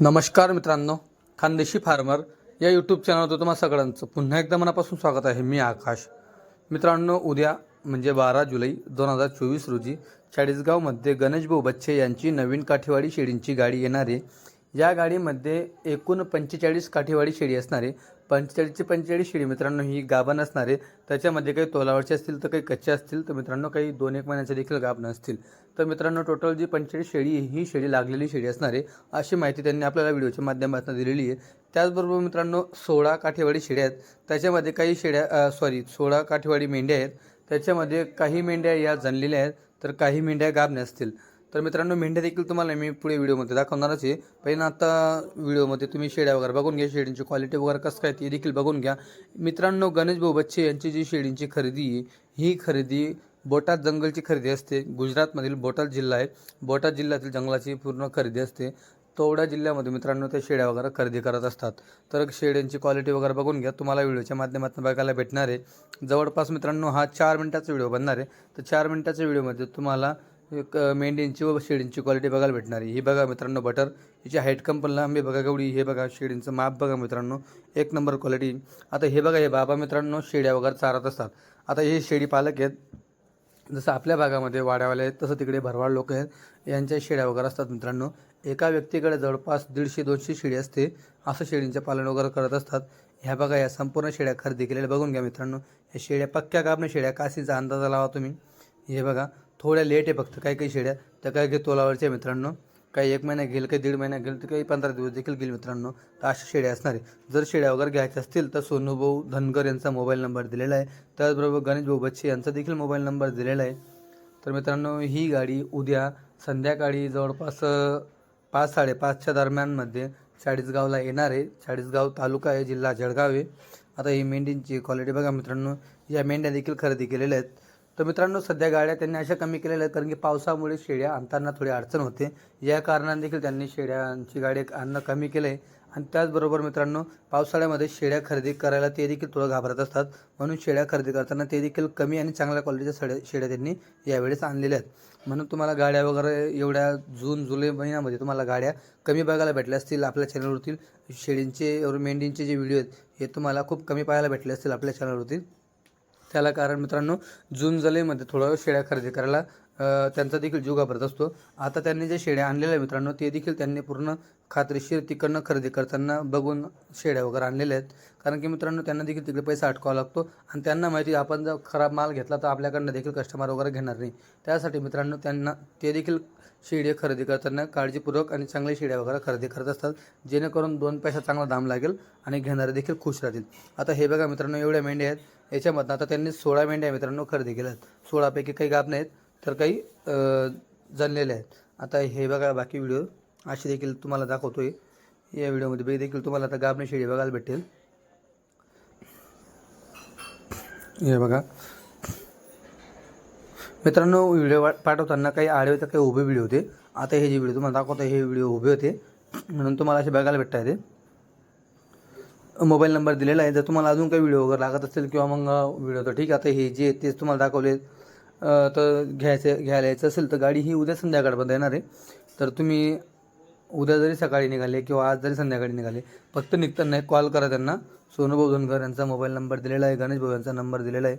नमस्कार मित्रांनो खानदेशी फार्मर या यूट्यूब चॅनलवर तुम्हा सगळ्यांचं पुन्हा एकदा मनापासून स्वागत आहे. मी आकाश. मित्रांनो उद्या म्हणजे बारा जुलै दोन हजार चोवीस रोजी चाळीसगावमध्ये गणेशभाऊ बच्चे यांची नवीन काठीवाडी शेळींची गाडी येणारे या गाडीमध्ये एकूण पंचेचाळीस काठीवाडी शेळी असणारे पंचेचाळीसची पंचेचाळीस शेळी मित्रांनो ही गाभण असणारे त्याच्यामध्ये काही तोलावरचे असतील तर काही कच्चे असतील तर मित्रांनो काही दोन एक महिन्याचे देखील गाभण असतील. तर मित्रांनो टोटल जी पंचेचाळीस शेळी ही शेळी लागलेली शेळी असणारे अशी माहिती त्यांनी आपल्याला व्हिडिओच्या माध्यमातून दिलेली आहे. त्याचबरोबर मित्रांनो सोळा काठेवाडी शेळ्या आहेत. त्याच्यामध्ये काही शेळ्या सॉरी सोळा काठेवाडी मेंढ्या आहेत. त्याच्यामध्ये काही मेंढ्या या जनलेल्या आहेत तर काही मेंढ्या गाभण्या असतील. तर मित्रांनो मेंढ्या देखील तुम्हाला मी पुढे व्हिडिओमध्ये दाखवणारच आहे. पहिलं आता व्हिडिओमध्ये तुम्ही शेड्या वगैरे बघून घ्या. शेडींची क्वालिटी वगैरे कसं काय ती देखील बघून घ्या. मित्रांनो गणेश भाऊ बच्चे यांची जी शेळींची खरेदी आहे ही खरेदी बोटाद जंगलची खरेदी असते. गुजरातमधील बोटाद जिल्हा आहे. बोटाद जिल्ह्यातील जंगलाची पूर्ण खरेदी असते. तोवडा जिल्ह्यामध्ये मित्रांनो ते शेड्या वगैरे खरेदी करत असतात. तर शेळ्यांची क्वालिटी वगैरे बघून घ्या. तुम्हाला व्हिडिओच्या माध्यमातून बघायला भेटणार आहे. जवळपास मित्रांनो हा चार मिनिटाचा व्हिडिओ बनणार आहे. तर चार मिनिटाच्या व्हिडिओमध्ये तुम्हाला एक मेंढींची व शेळींची क्वालिटी बघायला भेटणार. आहे ही बघा मित्रांनो बटर हिची हाईट कम पण लांबी बघा गवडी हे बघा शेळींचं माप बघा मित्रांनो. एक नंबर क्वालिटी आता हे बघा हे बाबा मित्रांनो शेळ्या वगैरे चारत असतात. आता हे शेळी पालक आहेत. जसं आपल्या भागामध्ये वाड्यावाले आहेत तसं तिकडे भरवाड लोक आहेत. यांच्या शेळ्या वगैरे असतात मित्रांनो. एका व्यक्तीकडे जवळपास दीडशे दोनशे शेळी असते. असं शेळींचे पालन वगैरे करत असतात. ह्या बघा या संपूर्ण शेळ्या खरेदी केलेल्या बघून घ्या मित्रांनो. या शेळ्या पक्क्या कापणे शेळ्या काशीचा अंदाजा लावा तुम्ही. हे बघा. थोड्या लेट आहे फक्त काही काही शेळ्या त्या काही काही तोलावरच्या मित्रांनो? काही एक महिना घेईल काही दीड महिना घेईल तर काही पंधरा दिवस देखील घेईल मित्रांनो. तर अशा शेळ्या असणार आहे. जर शेळ्या वगैरे घ्यायच्या असतील तर सोनूभाऊ धनगर यांचा मोबाईल नंबर दिलेला आहे. त्याचबरोबर गणेश भाऊ बच्चे यांचा देखील मोबाईल नंबर दिलेला आहे. तर मित्रांनो ही गाडी उद्या संध्याकाळी जवळपास पाच साडेपाचच्या दरम्यानमध्ये चाळीसगावला येणार आहे. चाळीसगाव तालुका आहे जिल्हा जळगाव आहे. आता ही मेंढींची क्वालिटी बघा मित्रांनो. या मेंढ्या देखील खरेदी केलेल्या आहेत. तर मित्रांनो सध्या गाड्या त्यांनी अशा कमी केलेल्या आहेत कारण की पावसामुळे शेळ्या आणताना थोडी अडचण होते. या कारणाने देखील त्यांनी शेळ्यांची गाडी आणणं कमी केलं आहे आणि त्याचबरोबर मित्रांनो पावसाळ्यामध्ये शेळ्या खरेदी करायला ते देखील थोडं घाबरत असतात. म्हणून शेळ्या खरेदी करताना ते देखील कमी आणि चांगल्या क्वालिटीच्या सड्या शेळ्या त्यांनी यावेळेस आणलेल्या आहेत. म्हणून तुम्हाला गाड्या वगैरे एवढ्या जून जुलै महिन्यामध्ये तुम्हाला गाड्या कमी बघायला भेटल्या असतील आपल्या चॅनलवरतील शेळींचे मेंढींचे जे व्हिडिओ आहेत हे तुम्हाला खूप कमी पाहायला भेटले असतील आपल्या चॅनलवरती त्याला कारण मित्रांनो जून जुलैमध्ये थोडं शेळ्या खरेदी करायला त्यांचा देखील जीव घाबरत असतो. आता त्यांनी जे शेळ्या आणलेल्या आहे मित्रांनो ते देखील त्यांनी पूर्ण खात्रीशीर तिकडनं खरेदी करताना बघून शेळ्या वगैरे आणलेल्या आहेत. कारण की मित्रांनो त्यांना देखील तिकडे पैसा अटकावा लागतो आणि त्यांना माहिती आपण जर खराब माल घेतला तर आपल्याकडनं देखील कस्टमर वगैरे घेणार नाही. त्यासाठी मित्रांनो त्यांना ते देखील शेळी खरेदी करताना काळजीपूर्वक आणि चांगल्या शेळ्या वगैरे खरेदी करत असतात जेणेकरून दोन पैसा चांगला दाम लागेल आणि घेणारे देखील खुश राहतील. आता हे बघा मित्रांनो एवढ्या मेंढ्या आहेत. याच्यामधनं आता त्यांनी सोळा मेंढ्या मित्रांनो खरेदी केल्या आहेत सोळापैकी काही गाप आहेत तर काही जणलेले आहेत. आता हे बघा बाकी व्हिडिओ असे देखील तुम्हाला दाखवतो आहे या व्हिडिओमध्ये बी देखील तुम्हाला आता गाभणे शेळी बघायला भेटेल. हे बघा. मित्रांनो व्हिडिओ पाठवताना काही आडवे तर काही उभे व्हिडिओ होते. आता हे जे व्हिडिओ तुम्हाला दाखवतो हे व्हिडिओ उभे होते. म्हणून तुम्हाला असे बघायला भेटत येते. ते मोबाईल नंबर दिलेला आहे. जर तुम्हाला अजून काही व्हिडिओ वगैरे लागत असेल किंवा मग व्हिडिओ तर ठीक आहे. आता हे जे तेच तुम्हाला दाखवले तर घ्यायचं घ्यायला यायचं असेल तर गाडी ही उद्या संध्याकाळपर्यंत येणार आहे. तर तुम्ही उद्या जरी सकाळी निघाले किंवा आज जरी संध्याकाळी निघाले फक्त निघताना एक कॉल करा त्यांना. सोनूभाऊ धनगर यांचा मोबाईल नंबर दिलेला आहे गणेश भाऊ यांचा नंबर दिलेला आहे.